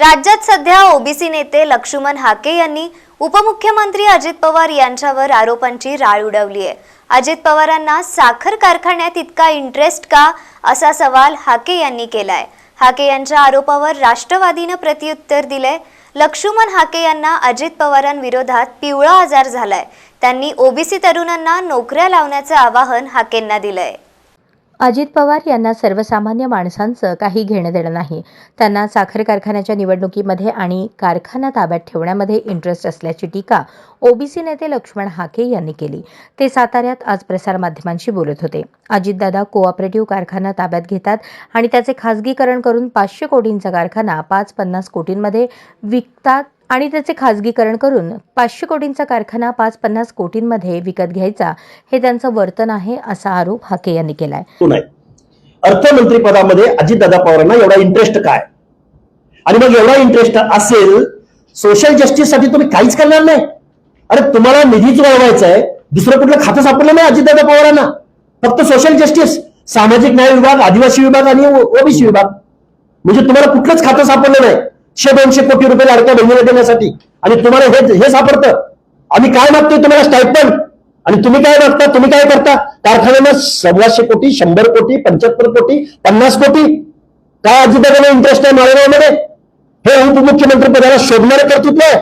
राज्यात सध्या ओबीसी नेते लक्ष्मण हाके यांनी उपमुख्यमंत्री अजित पवार यांच्यावर आरोपांची राळ उडवली आहे. अजित पवारांना साखर कारखान्यात इतका इंटरेस्ट का? असा सवाल हाके यांनी केलाय. हाके यांच्या आरोपावर राष्ट्रवादीनं प्रत्युत्तर दिलंय. लक्ष्मण हाके यांना अजित पवारांविरोधात पिवळा आजार झालाय. त्यांनी ओबीसी तरुणांना नोकऱ्या लावण्याचं आवाहन हाकेंना दिलंय. अजित पवार यांना सर्वसामान्य माणसांचं काही घेणं देणं नाही. त्यांना साखर कारखान्याच्या निवडणुकीमध्ये आणि कारखाना ताब्यात ठेवण्यामध्ये इंटरेस्ट असल्याची टीका ओबीसी नेते लक्ष्मण हाके यांनी केली. ते साताऱ्यात आज प्रसारमाध्यमांशी बोलत होते. अजितदादा कोऑपरेटिव्ह कारखाना ताब्यात घेतात आणि त्याचे खासगीकरण करून पाचशे कोटींचा कारखाना पाच पन्नास कोटींमध्ये विकतात आणि त्याचे खाजगीकरण करून पाचशे कोटींचा कारखाना पाच पन्नास कोटींमध्ये विकत घ्यायचा हे त्यांचं वर्तन आहे असा आरोप हाके यांनी केलाय. अर्थमंत्री पदामध्ये अजितदादा पवारांना एवढा इंटरेस्ट काय? आणि मग एवढा इंटरेस्ट असेल सोशल जस्टिससाठी तुम्ही काहीच करणार नाही. अरे तुम्हाला निधीच वळवायचा आहे दुसरं कुठलं खातं सापडलं नाही अजितदादा पवारांना. फक्त सोशल जस्टिस सामाजिक न्याय विभाग आदिवासी विभाग आणि ओबीसी विभाग. म्हणजे तुम्हाला कुठलंच खातं सापडलं नाही. शे दोनशे कोटी रुपये लाडक्या बहिणीला देण्यासाठी. आणि तुम्हाला हे हे सापडतं. आम्ही काय मागतोय तुम्हाला स्टायपंड आणि तुम्ही काय मागता? तुम्ही काय करता? कारखान्यानं सव्वाशे कोटी शंभर कोटी पंच्याहत्तर कोटी पन्नास कोटी. काय अजिबात इंटरेस्ट आहे माळेगावमध्ये हे उपमुख्यमंत्री पदाला शोधणारं कर्तृत्व आहे.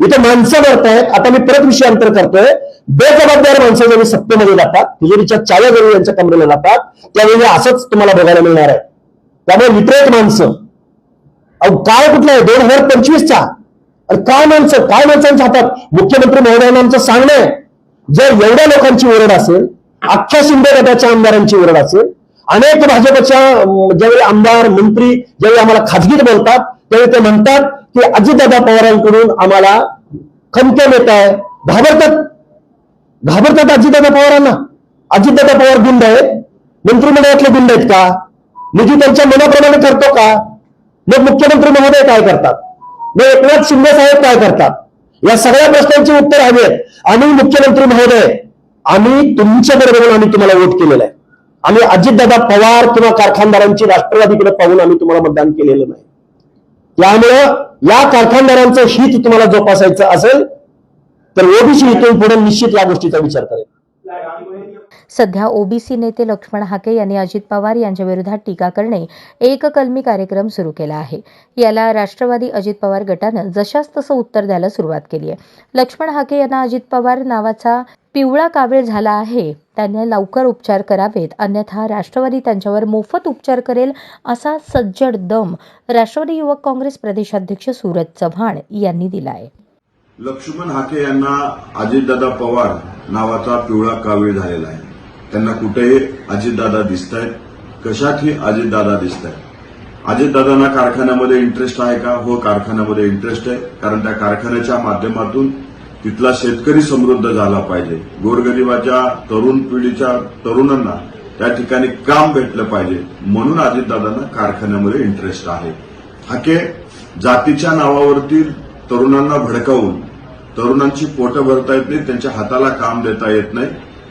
इथे माणसं मरतायत आता मी परत विषयांतर करतोय. बेजबाबदार माणसं जेव्हा सत्तेमध्ये जातात तिजोरीच्या चाव्या जरी यांच्या कमरेला जातात त्यावेळी असंच तुम्हाला बघायला मिळणार आहे. त्यामुळे वितरित माणसं अहो काय कुठलं आहे? दोन हजार पंचवीसचा. अरे काय माणसं काय माणसांच्या हातात? मुख्यमंत्री महोदयांना आमचं सांगणं आहे. जर एवढ्या लोकांची ओरड असेल अख्ख्या शिंदे गटाच्या आमदारांची ओरड असेल अनेक भाजपच्या ज्यावेळी आमदार मंत्री ज्यावेळी आम्हाला खाजगीत बोलतात त्यावेळी ते म्हणतात की अजितदादा पवारांकडून आम्हाला खंत्या येत आहे. घाबरतात. घाबरतात अजितदादा पवारांना. अजितदादा पवार गुंड आहेत. मंत्रिमंडळातले गुंड आहेत का? निधी त्यांच्या मनाप्रमाणे करतो का? मग मुख्यमंत्री महोदय काय करतात? मग एकनाथ शिंदे साहेब काय करतात? या सगळ्या प्रश्नांची उत्तर हवी आहेत. आणि मुख्यमंत्री महोदय आम्ही तुमच्या बरोबर आम्ही तुम्हाला वोट केलेला आहे. आम्ही अजितदादा पवार किंवा कारखानदारांची राष्ट्रवादीकडे पाहून आम्ही तुम्हाला मतदान केलेलं नाही. त्यामुळं या कारखानदारांचं हित तुम्हाला जोपासायचं असेल तर ओबीसी हितून पुढे निश्चित या गोष्टीचा विचार करेल सध्या ओबीसी नेते लक्ष्मण हाके यांनी अजित पवार यांच्या विरोधात टीका करणे एककलमी कार्यक्रम सुरू केला आहे. याला राष्ट्रवादी अजित पवार गटानं जशास तसं उत्तर द्यायला सुरुवात केली आहे. लक्ष्मण हाके यांना अजित पवार नावाचा पिवळा कावीळ झाला आहे. त्यांनी लवकर उपचार करावेत अन्यथा राष्ट्रवादी त्यांच्यावर मोफत उपचार करेल असा सज्जड दम राष्ट्रवादी युवक काँग्रेस प्रदेशाध्यक्ष सूरज चव्हाण यांनी दिला आहे. लक्ष्मण हाके यांना अजितदादा पवार नावाचा पिवळा कावीळ झालेला आहे. त्यांना कुठेही अजितदादा दिसत आहेत कशातही अजितदादा दिसत आहेत अजितदादांना कारखान्यामध्ये इंटरेस्ट आहे का? हो कारखान्यामध्ये इंटरेस्ट आहे. कारण त्या कारखान्याच्या माध्यमातून तिथला शेतकरी समृद्ध झाला पाहिजे. गोरगरिबाच्या तरुण पिढीच्या तरुणांना त्या ठिकाणी काम भेटलं पाहिजे. म्हणून अजितदादांना कारखान्यामध्ये इंटरेस्ट आहे. हाके जातीच्या नावावरती तरुणांना भडकावून तरुणांची पोटं भरता येत नाही त्यांच्या हाताला काम देता येत नाही.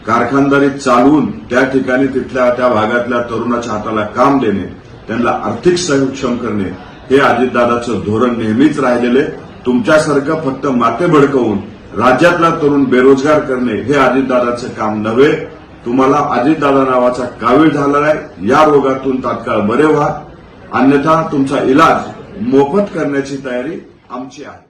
कारखानदारी चालवून त्या ठिकाणी तिथल्या त्या भागातल्या तरुणाच्या हाताला काम देणे त्यांना आर्थिक सक्षम करणे हे अजितदादाचं धोरण नेहमीच राहिलेलं आहे. तुमच्यासारखं फक्त माते भडकवून राज्यातला तरुण बेरोजगार करणे हे अजितदादाचं काम नव्हे. तुम्हाला अजितदादा नावाचा कावीळ झाला आहे. या रोगातून तात्काळ बरे व्हा. अन्यथा तुमचा इलाज मोफत करण्याची तयारी आमची आहे.